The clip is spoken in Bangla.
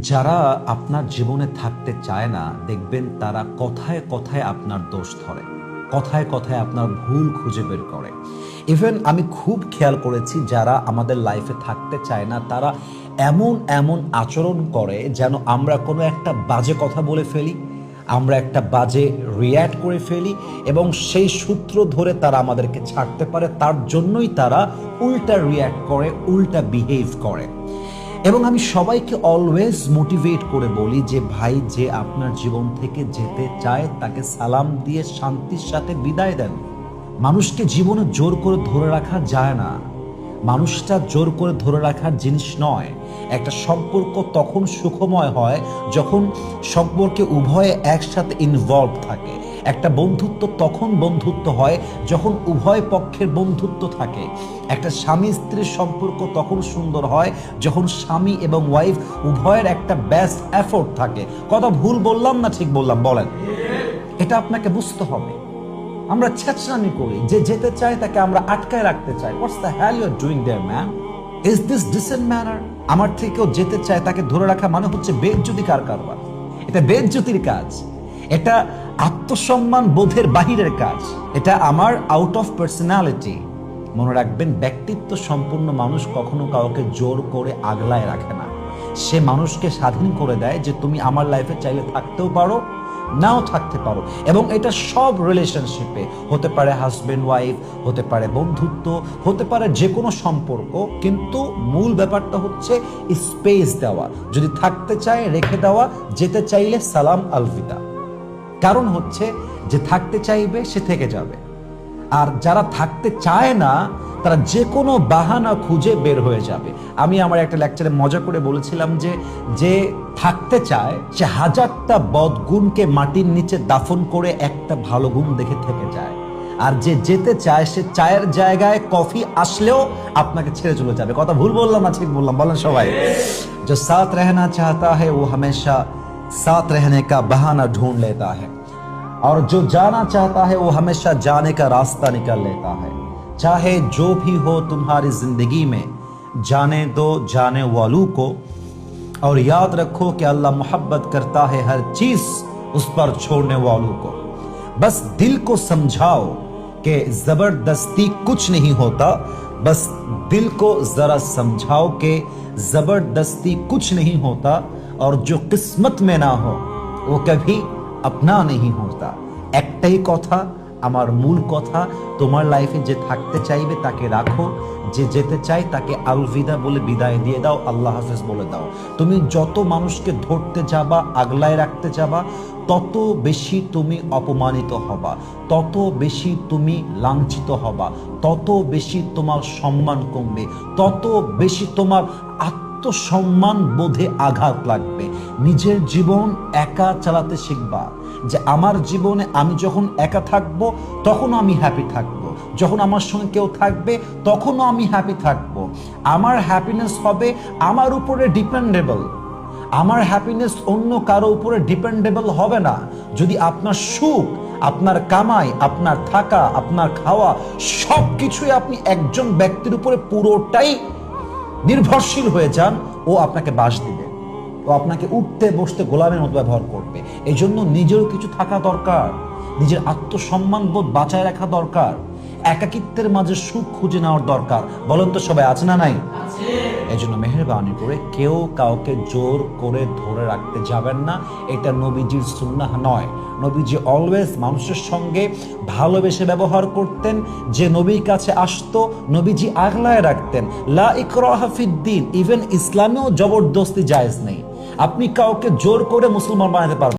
যারা আপনার জীবনে থাকতে চায় না, দেখবেন তারা কথায় কথায় আপনার দোষ ধরে। কথায় কথায় আপনার ভুল খুঁজে বের করে। ইভেন আমি খুব খেয়াল করেছি, যারা আমাদের লাইফে থাকতে চায় না, তারা এমন এমন আচরণ করে যেন আমরা কোনো একটা বাজে কথা বলে ফেলি, আমরা একটা বাজে রিয়্যাক্ট করে ফেলি এবং সেই সূত্র ধরে তারা আমাদেরকে ছাড়তে পারে। তার জন্যই তারা উল্টা রিয়্যাক্ট করে, উল্টা বিহেভ করে। এবং আমি সবাইকে অলওয়েজ মোটিভেট করে বলি যে ভাই, যে আপনার জীবন থেকে যেতে চায়, তাকে সালাম দিয়ে শান্তির সাথে বিদায় দেন। মানুষকে জীবনে জোর করে ধরে রাখা যায় না। মানুষটা জোর করে ধরে রাখার জিনিস নয়। একটা সম্পর্ক তখন সুখময় হয় যখন সম্পর্কে উভয়ে একসাথে ইনভলভ থাকে। একটা বন্ধুত্ব তখন বন্ধুত্ব হয় যখন উভয় পক্ষের বন্ধুত্ব থাকে। একটা স্বামী স্ত্রীর সম্পর্ক তখন সুন্দর হয় যখন স্বামী এবং ওয়াইফ উভয়ের একটা বেস্ট এফোর্ট থাকে। কথা ভুল বললাম না ঠিক বললাম? বলেন। এটা আপনাকে বুঝতে হবে। আমরা ছেচরামি করি। যে যেতে চায় তাকে আমরা আটকায় রাখতে চাই। What's the hell you are doing there man is this decent manner আমার থেকেও যেতে চায় তাকে ধরে রাখা মানে হচ্ছে বেজ্জতি কার কারবার? এটা বেজ্জতির কাজ। এটা আত্মসম্মান বোধের বাহিরের কাজ। এটা আমার আউট অফ পার্সোনালিটি মনে রাখবেন, ব্যক্তিত্ব সম্পূর্ণ মানুষ কখনো কাউকে জোর করে আগলায় রাখে না। সে মানুষকে স্বাধীন করে দেয় যে তুমি আমার লাইফে চাইলে থাকতেও পারো, নাও থাকতে পারো। এবং এটা সব রিলেশনশিপে হতে পারে হাজব্যান্ড ওয়াইফ হতে পারে বন্ধুত্ব, হতে পারে যে কোনো সম্পর্ক, কিন্তু মূল ব্যাপারটা হচ্ছে স্পেস দেওয়া। যদি থাকতে চায়, রেখে দেওয়া, যেতে চাইলে সালাম আলভিদা কারণ হচ্ছে যে থাকতে চাইবে সে থেকে যাবে। আর যারা থাকতে চায় না তারা যে কোনো বাহানা খুঁজে বের হয়ে যাবে। আমি আমার একটা লেকচারে মজা করে বলেছিলাম যে যে থাকতে চায় সে হাজারটা বদগুণকে মাটির নিচে দাফন করে একটা ভালো গুণ দেখে থেকে যায়। আর যে যেতে চায় সে চায়ের জায়গায় কফি আসলেও আপনাকে ছেড়ে চলে যাবে। কথা ভুল বললাম আজকে বললাম। বলেন সবাই। যে সাথ রেহনা চাহতা হে ও হামেশা साथ रहने का बहाना ढूंढ लेता है। और जो जाना चाहता है, वो हमेशा जाने का रास्ता निकल लेता है। चाहे जो भी हो तुम्हारी ज़िंदगी में, जाने दो, जाने वालों को। और याद रखो कि अल्लाह मोहब्बत करता है हर चीज़ उस पर छोड़ने वालों को। बस दिल को समझाओ कि ज़बरदस्ती कुछ नहीं होता। बस दिल को जरा समझाओ कि ज़बरदस्ती कुछ नहीं होता। और जो किस्मत में ना हो वो कभी আপনা নেই হোতা একটাই কথা আমার মূল কথা তোমার লাইফে যে থাকতে চাইবে তাকে রাখো যে যেতে চায় তাকে আলভিদা বলে বিদায় দিয়ে দাও আল্লাহ হাফেজ বলে দাও তুমি যত মানুষকে ধরতে যাবা আগলায় রাখতে যাবা তত বেশি তুমি অপমানিত হবা তত বেশি তুমি লাঞ্ছিত হবা তত বেশি তোমার সম্মান কমবে তত বেশি তোমার আত্মসম্মান বোধে আঘাত লাগবে। নিজের জীবন একা চালাতে শিখবা যে আমার জীবনে আমি যখন একা থাকব তখনও আমি হ্যাপি থাকব। যখন আমার সঙ্গে কেউ থাকবে, তখনও আমি হ্যাপি থাকব। আমার হ্যাপিনেস হবে আমার উপরে ডিপেন্ডেবল আমার হ্যাপিনেস অন্য কারও উপরে ডিপেন্ডেবল হবে না। যদি আপনার সুখ, আপনার কামাই, আপনার থাকা, আপনার খাওয়া সব কিছুই আপনি একজন ব্যক্তির উপরে পুরোটাই নির্ভরশীল হয়ে যান, ও আপনাকে বাস দিবে। ও আপনাকে উঠতে, বসতে গোলামের মতো ব্যবহার করবে। এই জন্য নিজেরও কিছু থাকা দরকার। নিজের আত্মসম্মান বোধ বাঁচায় রাখা দরকার। একাকিত্বের মাঝে সুখ খুঁজে নেওয়ার দরকার। বলেন তো সবাই, আছে না নাই? এই জন্য মেহরবানি করে কেউ কাউকে জোর করে ধরে রাখতে যাবেন না। এটা নবীজির সুন্নাহ নয়। নবীজি অলওয়েজ মানুষের সঙ্গে ভালোবেসে ব্যবহার করতেন, যে নবীর কাছে আসতো, নবীজি আগলায় রাখতেন। লা ইকরাহা ফিদ্দিন ইভেন ইসলামেও জবরদস্তি জায়েজ নেই। আপনি কাউকে জোর করে মুসলমান বানাতে পারবেন